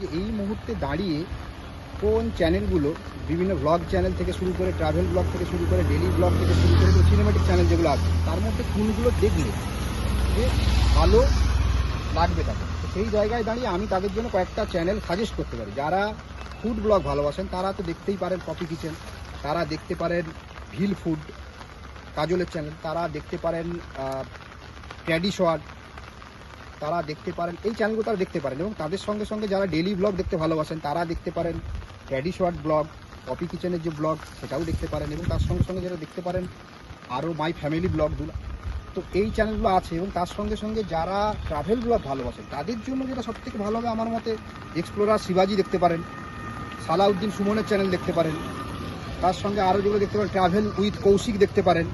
যে এই মুহূর্তে দাঁড়িয়ে কোন চ্যানেলগুলো, বিভিন্ন ব্লগ চ্যানেল থেকে শুরু করে ট্রাভেল ব্লগ থেকে শুরু করে ডেলি ব্লগ থেকে শুরু করে সিনেমেটিক চ্যানেল যেগুলো আছে, তার মধ্যে কোনগুলো দেখলে যে ভালো লাগবে তাকে? সেই জায়গায় দাঁড়িয়ে আমি তাদের জন্য কয়েকটা চ্যানেল সাজেস্ট করতে পারি। যারা ফুড ব্লগ ভালোবাসেন, তারা তো দেখতেই পারেন কপি কিচেন তারা দেখতে পারেন ভিল ফুড কাজলের চ্যানেল তারা দেখতে পারেন ক্যাডি শোয়ার তারা দেখতে পারেন, এই চ্যানেলগুলো তারা দেখতে পারেন এবং তাদের সঙ্গে সঙ্গে যারা ডেলি ব্লগ দেখতে ভালোবাসেন, তারা দেখতে পারেন ক্যাডি শর্ট ব্লগ কপি কিচেনের যে ব্লগ সেটাও দেখতে পারেন এবং তার সঙ্গে সঙ্গে যারা দেখতে পারেন আরও মাই ফ্যামিলি ব্লগগুলো তো এই চ্যানেলগুলো আছে এবং তার সঙ্গে সঙ্গে যারা ট্রাভেল ব্লগ ভালোবাসেন, তাদের জন্য যেটা সব থেকে ভালো হবে আমার মতে এক্সপ্লোরার শিবাজি দেখতে পারেন, সালাউদ্দিন সুমনের চ্যানেল দেখতে পারেন, তার সঙ্গে আরও যেগুলো দেখতে পারেন ট্রাভেল উইথ কৌশিক দেখতে পারেন।